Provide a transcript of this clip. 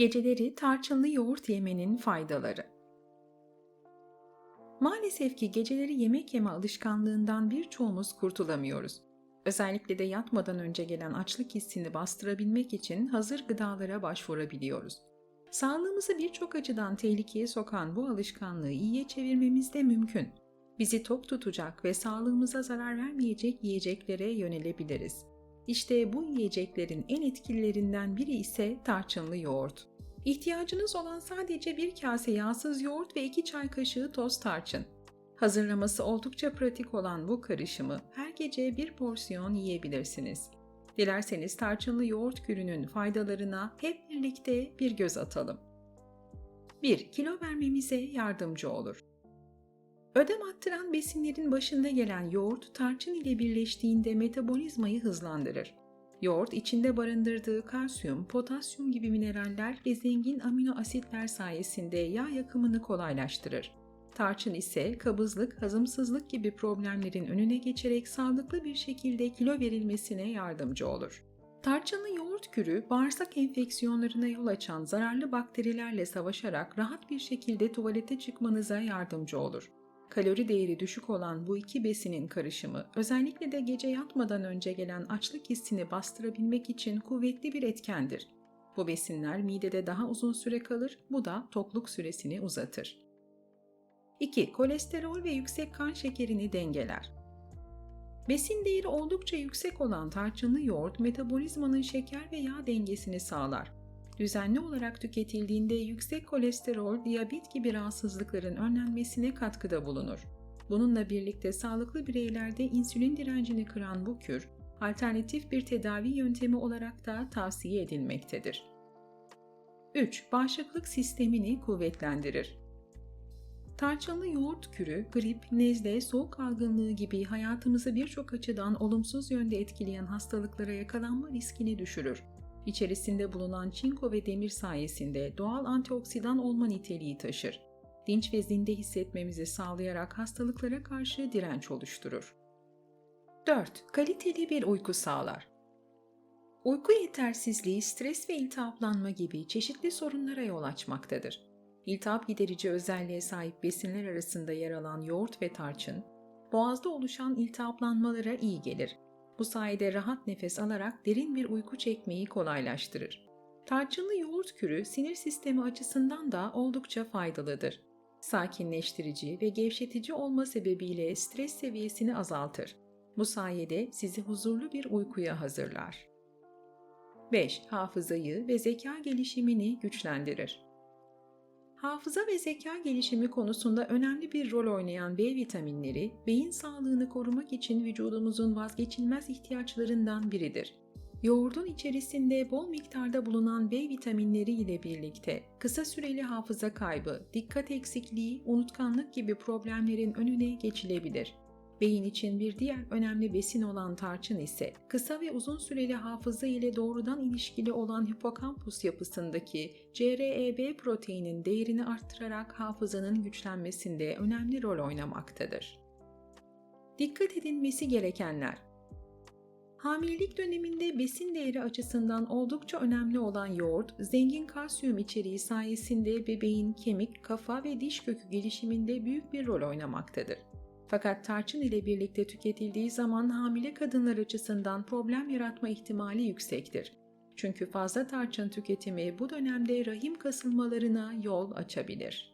Geceleri tarçınlı yoğurt yemenin faydaları. Maalesef ki geceleri yemek yeme alışkanlığından birçoğumuz kurtulamıyoruz. Özellikle de yatmadan önce gelen açlık hissini bastırabilmek için hazır gıdalara başvurabiliyoruz. Sağlığımızı birçok açıdan tehlikeye sokan bu alışkanlığı iyiye çevirmemiz de mümkün. Bizi tok tutacak ve sağlığımıza zarar vermeyecek yiyeceklere yönelebiliriz. İşte bu yiyeceklerin en etkililerinden biri ise tarçınlı yoğurt. İhtiyacınız olan sadece bir kase yağsız yoğurt ve iki çay kaşığı toz tarçın. Hazırlaması oldukça pratik olan bu karışımı her gece bir porsiyon yiyebilirsiniz. Dilerseniz tarçınlı yoğurt kürünün faydalarına hep birlikte bir göz atalım. 1. Kilo vermemize yardımcı olur. Ödem attıran besinlerin başında gelen yoğurt tarçın ile birleştiğinde metabolizmayı hızlandırır. Yoğurt içinde barındırdığı kalsiyum, potasyum gibi mineraller ve zengin amino asitler sayesinde yağ yakımını kolaylaştırır. Tarçın ise kabızlık, hazımsızlık gibi problemlerin önüne geçerek sağlıklı bir şekilde kilo verilmesine yardımcı olur. Tarçınlı yoğurt kürü bağırsak enfeksiyonlarına yol açan zararlı bakterilerle savaşarak rahat bir şekilde tuvalete çıkmanıza yardımcı olur. Kalori değeri düşük olan bu iki besinin karışımı özellikle de gece yatmadan önce gelen açlık hissini bastırabilmek için kuvvetli bir etkendir. Bu besinler midede daha uzun süre kalır, bu da tokluk süresini uzatır. 2. Kolesterol ve yüksek kan şekerini dengeler. Besin değeri oldukça yüksek olan tarçınlı yoğurt metabolizmanın şeker ve yağ dengesini sağlar. Düzenli olarak tüketildiğinde yüksek kolesterol, diyabet gibi rahatsızlıkların önlenmesine katkıda bulunur. Bununla birlikte sağlıklı bireylerde insülin direncini kıran bu kür, alternatif bir tedavi yöntemi olarak da tavsiye edilmektedir. 3. Bağışıklık sistemini kuvvetlendirir. Tarçınlı yoğurt kürü, grip, nezle, soğuk algınlığı gibi hayatımızı birçok açıdan olumsuz yönde etkileyen hastalıklara yakalanma riskini düşürür. İçerisinde bulunan çinko ve demir sayesinde doğal antioksidan olma niteliği taşır. Dinç ve zinde hissetmemizi sağlayarak hastalıklara karşı direnç oluşturur. 4. Kaliteli bir uyku sağlar. Uyku yetersizliği, stres ve iltihaplanma gibi çeşitli sorunlara yol açmaktadır. İltihap giderici özelliğe sahip besinler arasında yer alan yoğurt ve tarçın, boğazda oluşan iltihaplanmalara iyi gelir. Bu sayede rahat nefes alarak derin bir uyku çekmeyi kolaylaştırır. Tarçınlı yoğurt kürü sinir sistemi açısından da oldukça faydalıdır. Sakinleştirici ve gevşetici olma sebebiyle stres seviyesini azaltır. Bu sayede sizi huzurlu bir uykuya hazırlar. 5. Hafızayı ve zeka gelişimini güçlendirir. Hafıza ve zeka gelişimi konusunda önemli bir rol oynayan B vitaminleri, beyin sağlığını korumak için vücudumuzun vazgeçilmez ihtiyaçlarından biridir. Yoğurdun içerisinde bol miktarda bulunan B vitaminleri ile birlikte kısa süreli hafıza kaybı, dikkat eksikliği, unutkanlık gibi problemlerin önüne geçilebilir. Beyin için bir diğer önemli besin olan tarçın ise kısa ve uzun süreli hafıza ile doğrudan ilişkili olan hipokampus yapısındaki CREB proteinin değerini arttırarak hafızanın güçlenmesinde önemli rol oynamaktadır. Dikkat edilmesi gerekenler Hamilelik döneminde besin değeri açısından oldukça önemli olan yoğurt, zengin kalsiyum içeriği sayesinde bebeğin kemik, kafa ve diş kökü gelişiminde büyük bir rol oynamaktadır. Fakat tarçın ile birlikte tüketildiği zaman hamile kadınlar açısından problem yaratma ihtimali yüksektir. Çünkü fazla tarçın tüketimi bu dönemde rahim kasılmalarına yol açabilir.